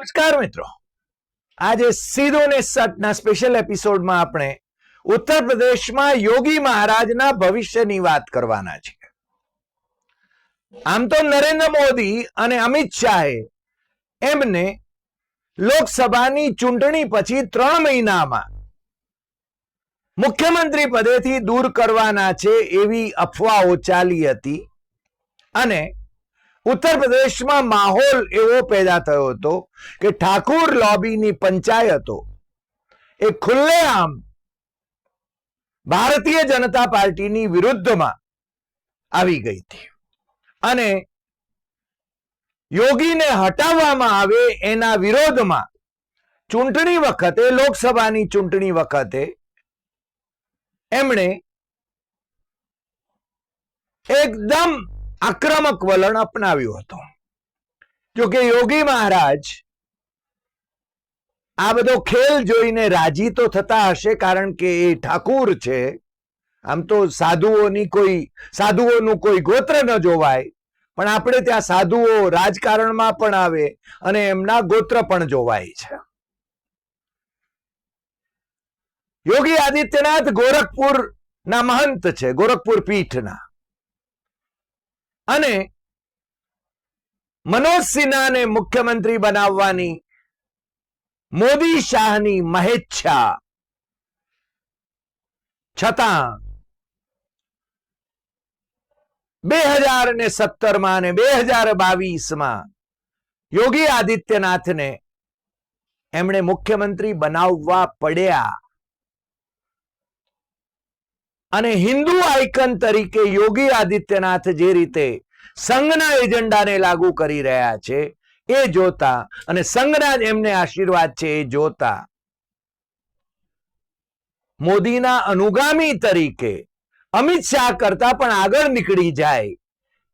નમસ્કાર મિત્રો. આજે સીધો ને સટના સ્પેશિયલ એપિસોડમાં આપણે ઉત્તર પ્રદેશમાં યોગી મહારાજના ભવિષ્યની વાત કરવાના છીએ આમ તો નરેન્દ્ર મોદી અને અમિત શાહે એમને લોકસભાની ચૂંટણી પછી ત્રણ મહિનામાં મુખ્યમંત્રી પદેથી દૂર કરવાના છે એવી અફવાઓ ચાલી હતી અને ઉત્તર પ્રદેશમાં માહોલ એવો પેદા થયો હતો કે ઠાકુર લોબીની પંચાયતો એ ખુલ્લેઆમ ભારતીય જનતા પાર્ટીની વિરુદ્ધમાં આવી ગઈ હતી. અને યોગીને હટાવવામાં આવે એના વિરોધમાં ચૂંટણી વખતે, લોકસભાની ચૂંટણી વખતે એમણે એકદમ આક્રમક વલણ અપનાવ્યું હતું. જોકે યોગી મહારાજ આ બધો ખેલ જોઈને રાજી તો થતા હશે કારણ કે એ ઠાકુર છે. આમ તો સાધુઓની કોઈ, સાધુઓનું કોઈ ગોત્ર ન જોવાય. પણ આપણે ત્યાં સાધુઓ રાજકારણમાં પણ આવે અને એમના ગોત્ર પણ જોવાય છે. યોગી આદિત્યનાથ ગોરખપુર ના મહંત છે, ગોરખપુર પીઠના. અને મનોજ સિન્હાને મુખ્યમંત્રી બનાવવાની મોદી શાહની મહેચ્છા. છતાં બે હજાર ને સત્તરમાં અને બે હજાર બાવીસમાં યોગી આદિત્યનાથને એમણે મુખ્યમંત્રી બનાવવા પડ્યા. અને હિન્દુ આઇકન તરીકે યોગી આદિત્યનાથ જે રીતે સંઘના એજન્ડાને લાગુ કરી રહ્યા છે, એ જોતા અને સંઘના એમને આશીર્વાદ છે, એ જોતા મોદીના અનુગામી તરીકે અમિત શાહ કરતા પણ આગળ નીકળી જાય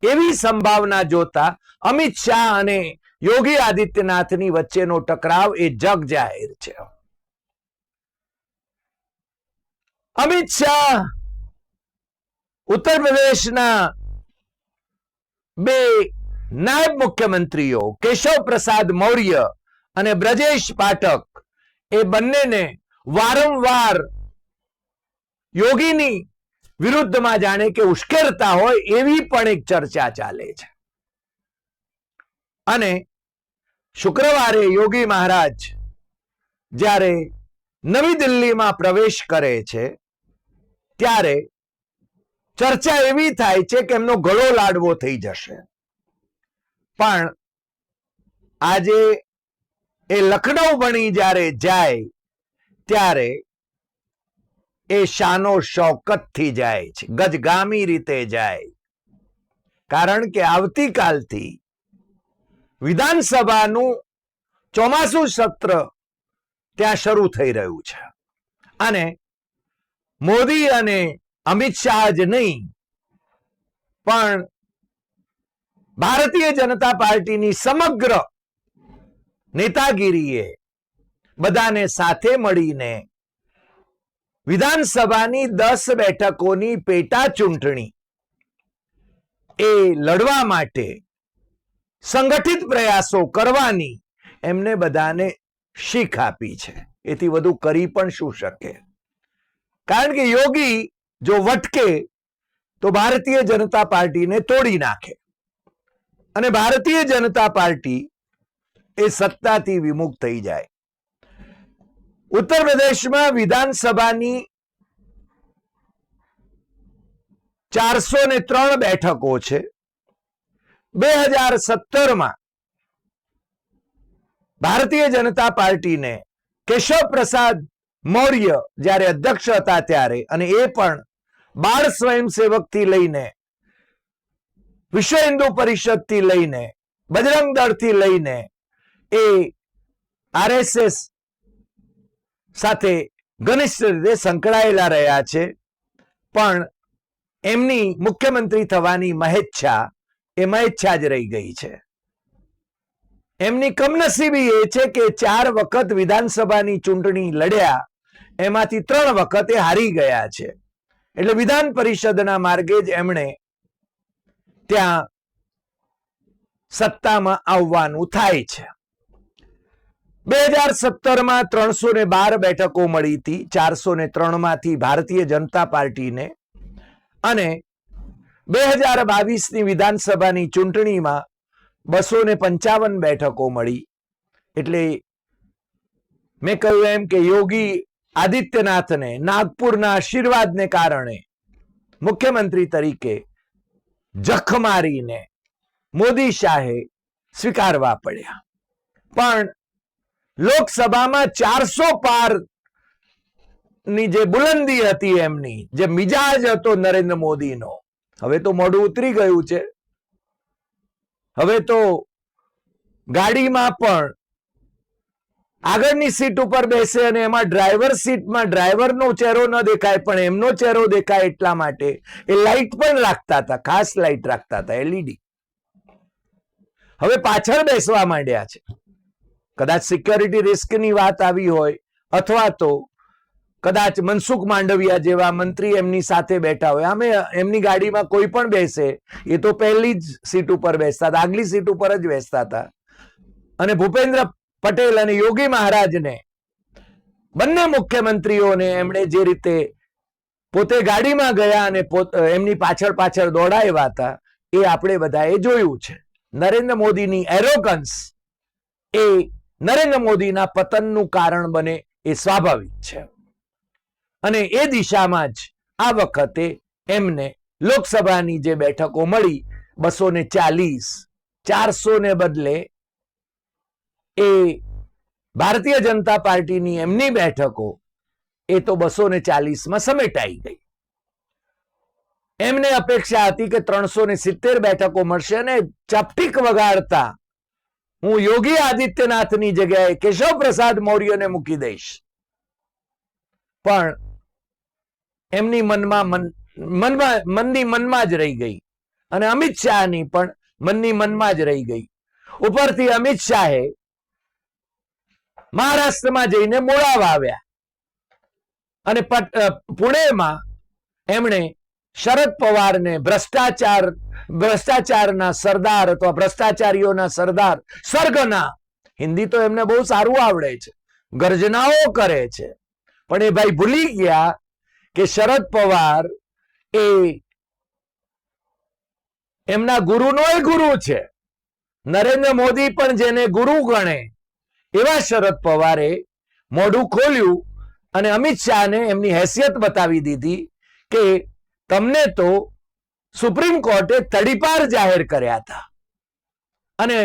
એવી સંભાવના જોતા અમિત શાહ અને યોગી આદિત્યનાથની વચ્ચેનો ટકરાવ એ જગ જાહેર છે. અમિત શાહ ઉત્તર પ્રદેશના બે નાયબ મુખ્યમંત્રીઓ, કેશવ પ્રસાદ મૌર્ય અને બ્રજેશ પાઠક, એ બંનેને વારંવાર યોગીની વિરુદ્ધમાં જાણે કે ઉશ્કેરતા હોય એવી પણ એક ચર્ચા ચાલે છે. અને શુક્રવારે યોગી મહારાજ જ્યારે નવી દિલ્હીમાં પ્રવેશ કરે છે, ત્યારે ચર્ચા એવી થાય છે કે એમનો ગળો લાડવો થઈ જશે. પણ આજે એ લખનૌ ભણી જ્યારે જાય, ત્યારે એ શાનો શોકતથી જાય છે, ગજગામી રીતે જાય. કારણ કે આવતીકાલથી વિધાનસભાનું ચોમાસું સત્ર ત્યાં શરૂ થઈ રહ્યું છે. અને મોદી અને અમિત શાહ જ નહીં. પણ ભારતીય જનતા પાર્ટીની સમગ્ર નેતાગીરીએ બધાને સાથે મળીને વિધાનસભાની દસ બેઠકોની પેટા ચૂંટણી એ લડવા માટે સંગઠિત પ્રયાસો કરવાની એમને બધાને શીખ આપી છે. એથી વધુ કરી પણ શું શકે? કારણ કે યોગી જો વટકે, તો ભારતીય જનતા પાર્ટીને તોડી નાખે. અને ભારતીય જનતા પાર્ટી એ સત્તાથી વિમુખ થઈ જાય. ઉત્તર પ્રદેશમાં વિધાનસભાની ચારસો ને ત્રણ બેઠકો છે. બે હજાર સત્તરમાં ભારતીય જનતા પાર્ટીને કેશવ પ્રસાદ મૌર્ય જ્યારે અધ્યક્ષ હતા ત્યારે અને એ પણ બાળ સ્વયંસેવકથી લઈને, વિશ્વ હિન્દુ પરિષદથી લઈને, બજરંગ દળથી લઈને એ આરએસએસ સાથે ઘનિષ્ઠ રીતે સંકળાયેલા રહ્યા છે. પણ એમની મુખ્યમંત્રી થવાની મહેચ્છા, એ મહેચ્છા જ રહી ગઈ છે. એમની કમનસીબી એ છે કે ચાર વખત વિધાનસભાની ચૂંટણી લડ્યા, એમાંથી ત્રણ વખત એ હારી ગયા છે. એટલે વિધાન પરિષદના માર્ગે જ એમણે ત્યાં સત્તામાં આવવાનું થાય છે. બે હજાર સત્તરમાં ત્રણસો ને બાર બેઠકો મળી હતી, ચારસો ને ત્રણમાંથી ભારતીય જનતા પાર્ટીને. અને બે હજાર બાવીસની વિધાનસભાની ચૂંટણીમાં બસો ને પંચાવન બેઠકો મળી. એટલે મેં કહ્યું એમ કે યોગી આદિત્યનાથને નાગપુરના આશીર્વાદને કારણે મુખ્યમંત્રી તરીકે જખ મારીને મોદી શાહે સ્વીકારવા પડ્યા. પણ લોકસભામાં ચારસો પારની જે બુલંદી હતી એમની, જે મિજાજ હતો નરેન્દ્ર મોદીનો, હવે તો મોઢું ઉતરી ગયું છે. હવે તો ગાડીમાં પણ આગળની સીટ ઉપર બેસે અને એમાં ડ્રાઈવર સીટમાં ડ્રાઈવરનો ચહેરો ન દેખાય, પણ એમનો ચહેરો દેખાય એટલા માટે એ લાઇટ પણ રાખતા હતા, ખાસ લાઇટ રાખતા હતા, એલઈડી. હવે પાછળ બેસવા માંડ્યા છે. કદાચ સિક્યોરિટી રિસ્કની વાત આવી હોય, અથવા તો કદાચ મનસુખ માંડવિયા જેવા મંત્રી એમની સાથે બેઠા હોય. આમે એમની ગાડીમાં કોઈ પણ બેસે, એ તો પહેલી જ સીટ ઉપર બેસતા હતા, આગલી સીટ ઉપર જ બેસતા હતા. અને ભૂપેન્દ્ર પટેલ અને યોગી મહારાજને, બંને મુખ્યમંત્રીઓને એમણે જે રીતે પોતે ગાડીમાં ગયા અને એમની પાછળ પાછળ દોડાવ્યા હતા, એ આપણે બધાએ જોયું છે. નરેન્દ્ર મોદીની એરોગન્સ એ નરેન્દ્ર મોદીના પતનનું કારણ બને એ સ્વાભાવિક છે. અને એ દિશામાં જ આ વખતે એમને લોકસભાની જે બેઠકો મળી બસો ને ચાલીસ, ચારસો ને બદલે એ ભારતીય જનતા પાર્ટીની એમની બેઠકો એ તો બસો ને ચાલીસમાં સમેટાઈ ગઈ. એમને અપેક્ષા હતી કે ત્રણસો ને સિત્તેર બેઠકો મળશે અને ચપટીક વગાડતા હું યોગી આદિત્યનાથની જગ્યાએ કેશવ પ્રસાદ મૌર્યને મૂકી દઈશ. પણ એમની મનમાં મન, મનમાં, મનની મનમાં જ રહી ગઈ. અને અમિત શાહની પણ મનની મનમાં જ રહી ગઈ. ઉપરથી અમિત શાહે મહારાષ્ટ્રમાં જઈને મોડાવા આવ્યા. અને પુણેમાં એમણે શરદ પવારને ભ્રષ્ટાચાર, ભ્રષ્ટાચારના સરદાર અથવા ભ્રષ્ટાચારીઓના સરદાર સ્વર્ગના, હિન્દી તો એમને બહુ સારું આવડે છે, ગર્જનાઓ કરે છે. પણ એ ભાઈ ભૂલી ગયા કે શરદ પવાર એ એમના ગુરુનો એ ગુરુ છે. નરેન્દ્ર મોદી પણ જેને ગુરુ ગણે એવા શરદ પવારે મોઢું ખોલ્યું અને અમિત શાહને એમની હેસિયત બતાવી દીધી કે તમને તો સુપ્રીમ કોર્ટે તડીપાર જાહેર કર્યા હતા. અને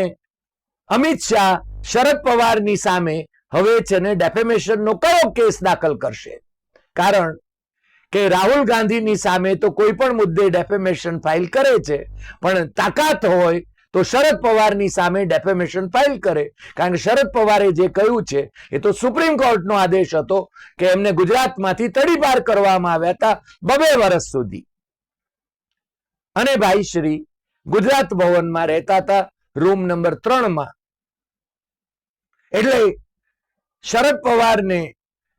અમિત શાહ શરદ પવારની સામે હવે છે ને ડેફેમેશનનો કયો કેસ દાખલ કરશે? કારણ કે રાહુલ ગાંધીની સામે તો કોઈ પણ મુદ્દે ડેફેમેશન ફાઇલ કરે છે, પણ તાકાત હોય તો શરદ પવારની સામે ડેફેમેશન ફાઇલ કરે. કારણ કે શરદ પવારે જે કહ્યું છે, એ તો સુપ્રીમ કોર્ટનો આદેશ હતો કે એમને ગુજરાતમાંથી તડીપાર કરવામાં આવ્યા હતા બબે વર્ષ સુધી. અને ભાઈ શ્રી ગુજરાત ભવનમાં રહેતા હતા રૂમ નંબર ત્રણમાં. એટલે શરદ પવારને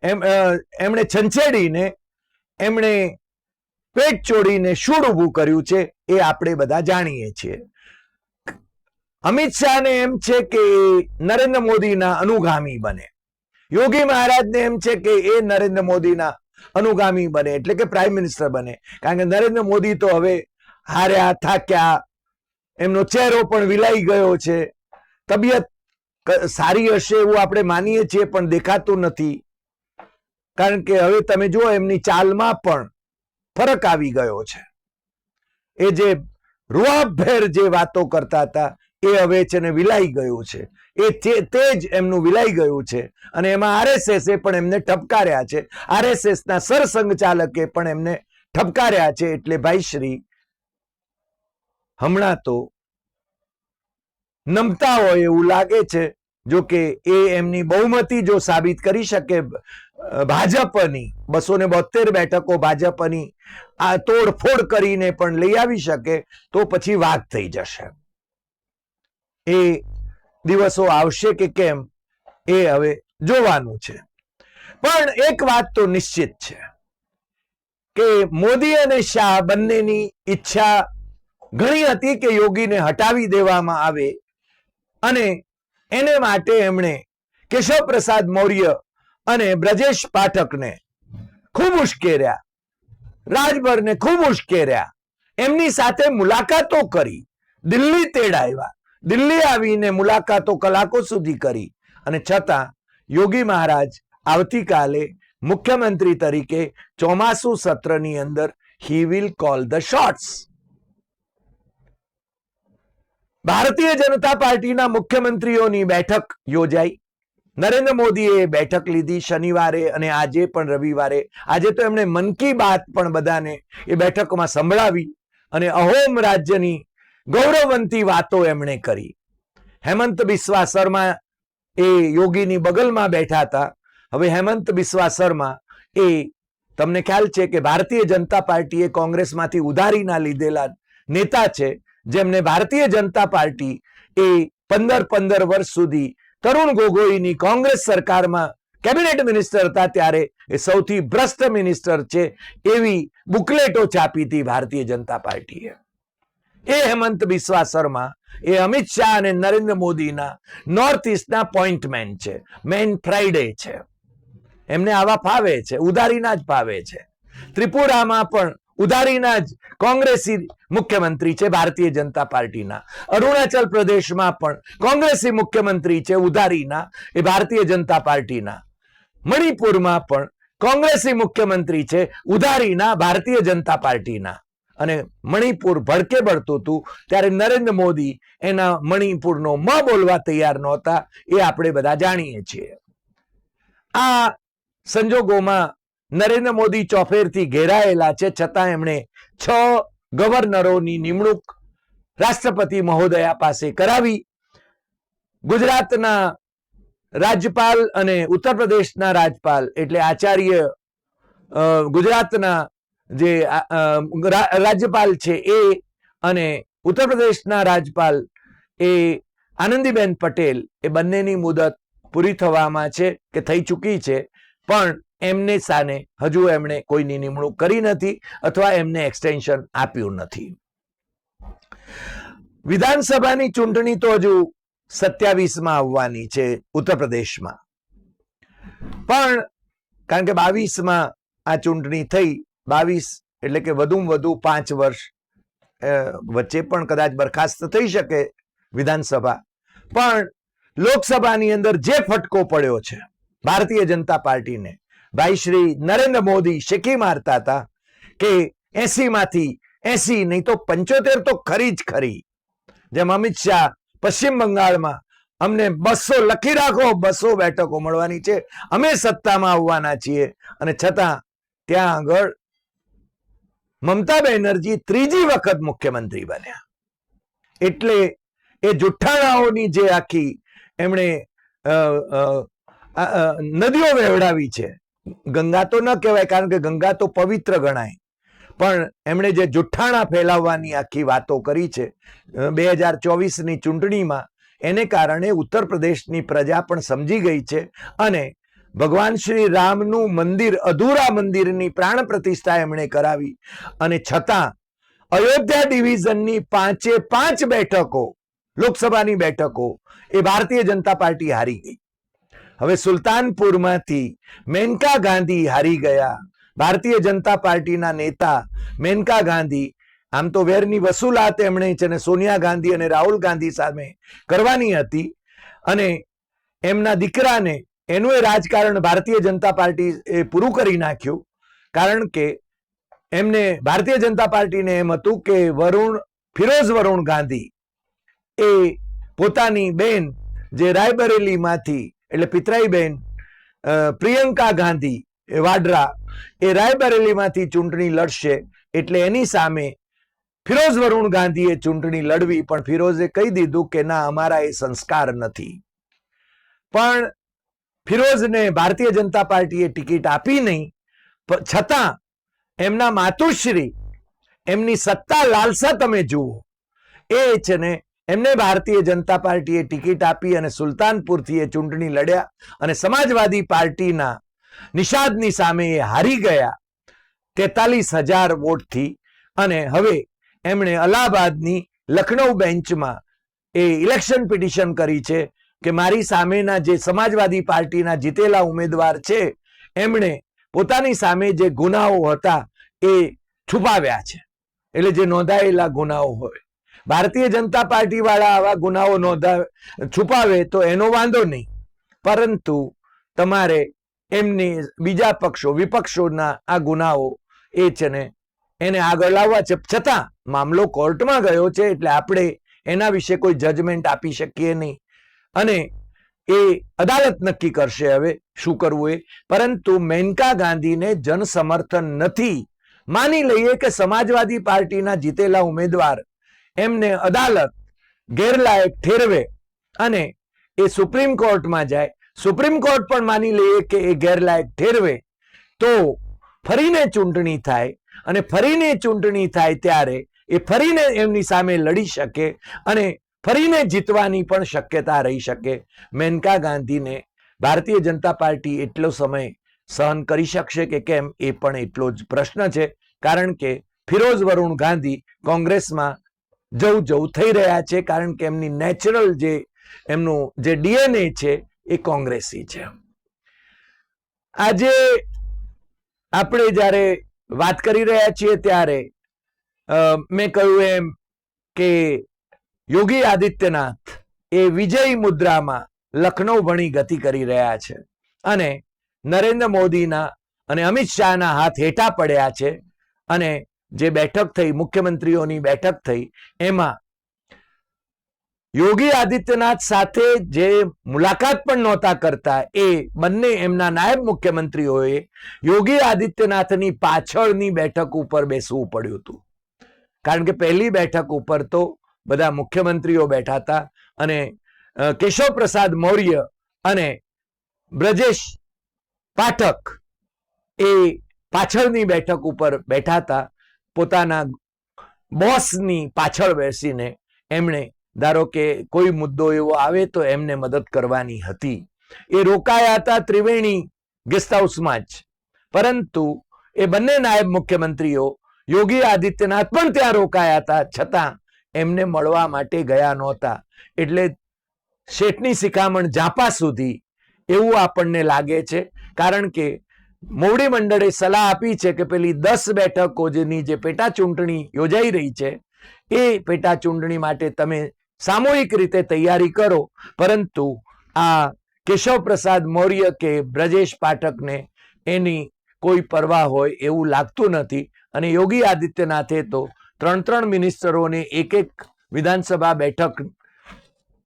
એમણે છંછેડીને એમણે પેટ ચોડીને શૂળ ઊભું કર્યું છે, એ આપણે બધા જાણીએ છીએ. અમિત શાહને એમ છે કે નરેન્દ્ર મોદીના અનુગામી બને. યોગી મહારાજને એમ છે કે એ નરેન્દ્ર મોદીના અનુગામી બને, એટલે કે પ્રાઇમ મિનિસ્ટર બને. કારણ કે નરેન્દ્ર મોદી તો હવે હાર્યા, થાક્યા, એમનો ચહેરો પણ વિલાઈ ગયો છે. તબિયત સારી હશે એવું આપણે માનીએ છીએ, પણ દેખાતું નથી. કારણ કે હવે તમે જુઓ, એમની ચાલમાં પણ ફરક આવી ગયો છે. એ જે રૂઆભેર જે વાતો કરતા હતા એ હવે છે ને વિલાઈ ગયું છે. એ તે- જ એમનું વિલાઈ ગયું છે. અને એમાં આરએસએસ એ પણ એમને ઠપકાર્યા છે. આરએસએસ ના સરસંઘચાલકે પણ એમને ઠપકાર્યા છે એટલે ભાઈ શ્રી, હમણાં તો નમતા હોય એવું લાગે છે, જો કે એ એમની બહુમતી જો સાબિત કરી શકે ભાજપની, બસો ને બોતેર બેઠકો ભાજપની આ તોડફોડ કરીને પણ લઈ આવી શકે, તો પછી વાત થઈ જશે. એ દિવસો આવશે કે કેમ, એ હવે જોવાનું છે. પણ એક વાત તો નિશ્ચિત છે કે મોદી અને શાહ બંનેની ઈચ્છા ઘણી હતી કે યોગીને હટાવી દેવામાં આવે અને એને માટે એમણે કેશવ પ્રસાદ મૌર્ય અને બ્રજેશ પાઠકને ખૂબ ઉશ્કેર્યા, રાજભરને ખૂબ ઉશ્કેર્યા. એમની સાથે મુલાકાતો કરી, દિલ્હી તેડાવ્યા. દિલ્હી આવીને મુલાકાતો કલાકો સુધી કરી અને છતાં યોગી મહારાજ આવતીકાલે મુખ્યમંત્રી તરીકે ચોમાસુ સત્રની અંદર he will call the shots ભારતીય જનતા પાર્ટીના મુખ્યમંત્રીઓની બેઠક યોજાઈ. નરેન્દ્ર મોદીએ બેઠક લીધી શનિવારે અને આજે પણ રવિવારે. આજે તો એમણે મન કી બાત પણ બધાને એ બેઠકમાં સંભળાવી અને અહોમ રાજ્યની ગૌરવવંતી વાતો એમણે કરી. હેમંત બિસ્વા શર્મા એ યોગીની બગલમાં બેઠા હતા. હવે હેમંત બિસ્વા શર્મા એ, તમને ખ્યાલ છે કે ભારતીય જનતા પાર્ટીએ કોંગ્રેસમાંથી ઉધારીના લીધેલા નેતા છે, જેમને ભારતીય જનતા પાર્ટી એ પંદર પંદર વર્ષ સુધી તરુણ ગોગોઈની કોંગ્રેસ સરકારમાં કેબિનેટ મિનિસ્ટર હતા ત્યારે એ સૌથી ભ્રષ્ટ મિનિસ્ટર છે એવી બુકલેટો છાપી હતી ભારતીય જનતા પાર્ટીએ. એ હેમંત બિસ્વા શર્મા, એ અમિત શાહ અને નરેન્દ્ર મોદીના નોર્થ ઇસ્ટના પોઈન્ટમેન છે. મેન ફ્રાઈડે છે. એમને આવા ફાવે છે ઉધારીના જ ફાવે છે. ત્રિપુરામાં પણ ઉધારીના જ કોંગ્રેસી મુખ્યમંત્રી છે, ભારતીય જનતા પાર્ટીના. અરુણાચલ પ્રદેશમાં પણ કોંગ્રેસી મુખ્યમંત્રી છે ઉધારીના એ ભારતીય જનતા પાર્ટીના. મણિપુરમાં પણ કોંગ્રેસી મુખ્યમંત્રી છે ઉધારીના ભારતીય જનતા પાર્ટીના. અને મણિપુર ભડકે ભળતું હતું, ત્યારે નરેન્દ્ર મોદી એના મણિપુરનો મ બોલવા તૈયાર નહોતા, એ આપણે બધા જાણીએ છીએ. આ સંજોગોમાં નરેન્દ્ર મોદી ચોફેરથી ઘેરાયેલા છે, છતાં એમણે છ ગવર્નરોની નિમણૂક રાષ્ટ્રપતિ મહોદયા પાસે કરાવી. ગુજરાતના રાજ્યપાલ અને ઉત્તર પ્રદેશના રાજ્યપાલ એટલે આચાર્ય ગુજરાતના જે રાજ્યપાલ છે એ અને ઉત્તર પ્રદેશના રાજ્યપાલ એ આનંદીબેન પટેલ એ બંનેની મુદત પૂરી થવામાં છે કે થઈ ચૂકી છે. પણ એમને સાને હજુ એમણે કોઈની નિમણૂક કરી નથી અથવા એમને એક્સટેન્શન આપ્યું નથી. વિધાનસભાની ચૂંટણી તો હજુ સત્યાવીસમાં આવવાની છે ઉત્તર પ્રદેશમાં. પણ કારણ કે બાવીસમાં આ ચૂંટણી થઈ બાવીસ એટલે કે વધુમાં વધુ પાંચ વર્ષ વચ્ચે પણ કદાચ બરખાસ્ત થઈ શકે વિધાનસભા. પણ લોકસભાની અંદર જે ફટકો પડ્યો છે, ભારતીય જનતા પાર્ટીને, ભાઈ શ્રી નરેન્દ્ર મોદી શેકી મારતા હતા કે એસી માંથી એસી નહીં તો પંચોતેર તો ખરી જ ખરી. જેમ અમિત શાહ પશ્ચિમ બંગાળમાં અમને બસો લખી રાખો, બસો બેઠકો મળવાની છે. અમે સત્તામાં આવવાના છીએ અને છતાં ત્યાં આગળ મમતા બેનર્જી ત્રીજી વખત મુખ્યમંત્રી બન્યા. એટલે એ જુઠ્ઠાણાઓની જે આખી એમણે નદીઓ વહેવડાવી છે. ગંગા તો ન કહેવાય, કારણ કે ગંગા તો પવિત્ર ગણાય. પણ એમણે જે જુઠ્ઠાણા ફેલાવવાની આખી વાતો કરી છે બે હજાર ચોવીસની ચૂંટણીમાં, એને કારણે ઉત્તર પ્રદેશની પ્રજા પણ સમજી ગઈ છે અને ભગવાન શ્રી રામનું મંદિર, અધૂરા મંદિરની પ્રાણ પ્રતિષ્ઠા એમણે કરાવી. અને છતાં અયોધ્યા ડિવિઝનની પાંચે પાંચ બેઠકો, લોકસભાની બેઠકો, એ ભારતીય જનતા પાર્ટી હારી ગઈ. હવે સુલતાનપુરમાંથી મેનકા ગાંધી હારી ગયા. ભારતીય જનતા પાર્ટીના નેતા મેનકા ગાંધી, આમ તો વેરની વસૂલાત એમણે છે ને સોનિયા ગાંધી અને રાહુલ ગાંધી સામે કરવાની હતી. અને એમના દીકરાને એનું એ રાજકારણ ભારતીય જનતા પાર્ટી એ પૂરું કરી નાખ્યું, કારણ કે એમને ભારતીય જનતા પાર્ટીને એમ હતું કે વરુણ, ફિરોઝ વરુણ ગાંધી એ પોતાની બેન જે રાયબરેલીમાંથી, એટલે પિતરાઈ બેન પ્રિયંકા ગાંધી એ વાડરા એ રાયબરેલીમાંથી ચૂંટણી લડશે, એટલે એની સામે ફિરોઝ વરુણ ગાંધીએ ચૂંટણી લડવી, પણ ફિરોઝે કહી દીધું કે ના, અમારા એ સંસ્કાર નથી. પણ ફિરોઝને ભારતીય જનતા પાર્ટીએ ટિકિટ આપી નહીં છતાં એમના માતુશ્રી, એમની સત્તા લાલસા તમે જુઓ. એ છે ને, એમને ભારતીય જનતા પાર્ટીએ ટિકિટ આપી અને સુલતાનપુરથી એ ચૂંટણી લડ્યા અને સમાજવાદી પાર્ટીના નિષાદની સામે એ હારી ગયા તેતાલીસ હજાર વોટથી અને હવે એમણે અલ્હાબાદની લખનૌ બેન્ચમાં એ ઇલેક્શન પિટિશન કરી છે કે મારી સામેના જે સમાજવાદી પાર્ટીના જીતેલા ઉમેદવાર છે, એમણે પોતાની સામે જે ગુનાઓ હતા એ છુપાવ્યા છે. એટલે જે નોંધાયેલા ગુનાઓ હોય. ભારતીય જનતા પાર્ટી વાળા આવા ગુનાઓ નોંધા, છુપાવે તો એનો વાંધો નહીં. પરંતુ તમારે એમની બીજા પક્ષો, વિપક્ષોના આ ગુનાઓ એ છે ને એને આગળ લાવવા છે. છતાં, મામલો કોર્ટમાં ગયો છે એટલે આપણે એના વિશે કોઈ જજમેન્ટ આપી શકીએ નહીં. અને એ અદાલત નક્કી કરશે હવે શું કરવું એ. પરંતુ મેનકા ગાંધીને જન સમર્થન નથી. માની લઈએ કે સમાજવાદી પાર્ટીના જીતેલા ઉમેદવાર એમને અદાલત ગેરલાયક ઠેરવે અને એ સુપ્રીમ કોર્ટમાં જાય. સુપ્રીમ કોર્ટ પણ માની લઈએ કે એ ગેરલાયક ઠેરવે તો ફરીને ચૂંટણી થાય અને ફરીને ચૂંટણી થાય ત્યારે એ ફરીને એમની સામે લડી શકે અને ફરીને જીતવાની પણ શક્યતા રહી શકે. મેનકા ગાંધીને ભારતીય જનતા પાર્ટી એટલો સમય સહન કરી શકશે કે કેમ એ પણ એટલો જ પ્રશ્ન છે. કારણ કે ફિરોઝ વરુણ ગાંધી કોંગ્રેસમાં જવું જવું થઈ રહ્યા છે. કારણ કે એમની નેચરલ જે એમનું જે ડીએનએ છે એ કોંગ્રેસી છે. આજે આપણે જ્યારે વાત કરી રહ્યા છીએ ત્યારે મેં કહ્યું એમ કે યોગી આદિત્યનાથ એ વિજય મુદ્રામાં લખનૌ ભણી ગતિ કરી રહ્યા છે અને નરેન્દ્ર મોદીના અને અમિત શાહના હાથ હેઠા પડ્યા છે અને જે બેઠક થઈ, મુખ્યમંત્રીઓની બેઠક થઈ, એમાં યોગી આદિત્યનાથ સાથે જે મુલાકાત પણ નહોતા કરતા એ બંને એમના નાયબ મુખ્યમંત્રીઓએ યોગી આદિત્યનાથની પાછળની બેઠક ઉપર બેસવું પડ્યું હતું. કારણ કે પહેલી બેઠક ઉપર તો બધા મુખ્યમંત્રીઓ બેઠા હતા અને કેશવ પ્રસાદ મૌર્ય અને બ્રજેશ પાઠક એ પાછળની બેઠક ઉપર બેઠા હતા. પોતાના બોસની પાછળ બેસીને એમણે, ધારો કે કોઈ મુદ્દો એવો આવે તો એમને મદદ કરવાની હતી. એ રોકાયા હતા ત્રિવેણી ગેસ્ટ હાઉસમાં જ. પરંતુ એ બંને નાયબ મુખ્યમંત્રીઓ યોગી આદિત્યનાથ પણ ત્યાં રોકાયા હતા. છતાં એમને મળવા માટે ગયા નહોતા. એટલે શેઠની શિખામણ જાપા સુધી એવું આપણને લાગે છે. કારણ કે મોવડી મંડળે સલાહ આપી છે કે પેલી દસ બેઠકો જેની જે પેટા ચૂંટણી યોજાઈ રહી છે, એ પેટા ચૂંટણી માટે તમે સામૂહિક રીતે તૈયારી કરો. પરંતુ આ કેશવ પ્રસાદ મૌર્ય કે બ્રજેશ પાઠકને એની કોઈ પરવા હોય એવું લાગતું નથી. અને યોગી આદિત્યનાથે તો ત્રણ ત્રણ મિનિસ્ટરોને એક એક વિધાનસભા બેઠક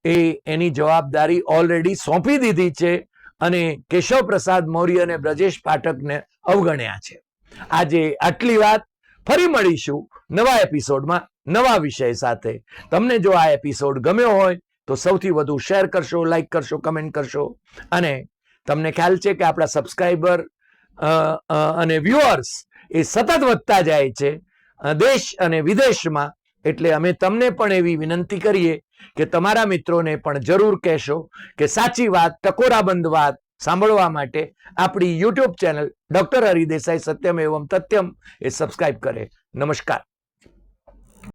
એ એની જવાબદારી ઓલરેડી સોંપી દીધી છે અને કેશવ પ્રસાદ મૌર્ય અને બ્રજેશ પાઠકને અવગણ્યા છે. આજે આટલી વાત, ફરી મળીશું નવા એપિસોડમાં નવા વિષય સાથે. તમને જો આ એપિસોડ ગમ્યો હોય, તો સૌથી વધુ શેર કરશો, લાઈક કરશો, કમેન્ટ કરશો. અને તમને ખ્યાલ છે કે આપણા સબસ્ક્રાઈબર અને વ્યુઅર્સ એ સતત વધતા જાય છે. દેશ અને વિદેશમાં. એટલે અમે તમને પણ એવી વિનંતી કરીએ કે તમારા મિત્રોને પણ જરૂર કહેશો કે સાચી વાત, ટકોરાબંધ વાત સાંભળવા માટે આપણી યુટ્યુબ ચેનલ ડોક્ટર હરિદેસાઈ સત્યમ એવમ તથ્યમ એ સબસ્ક્રાઇબ કરે. નમસ્કાર.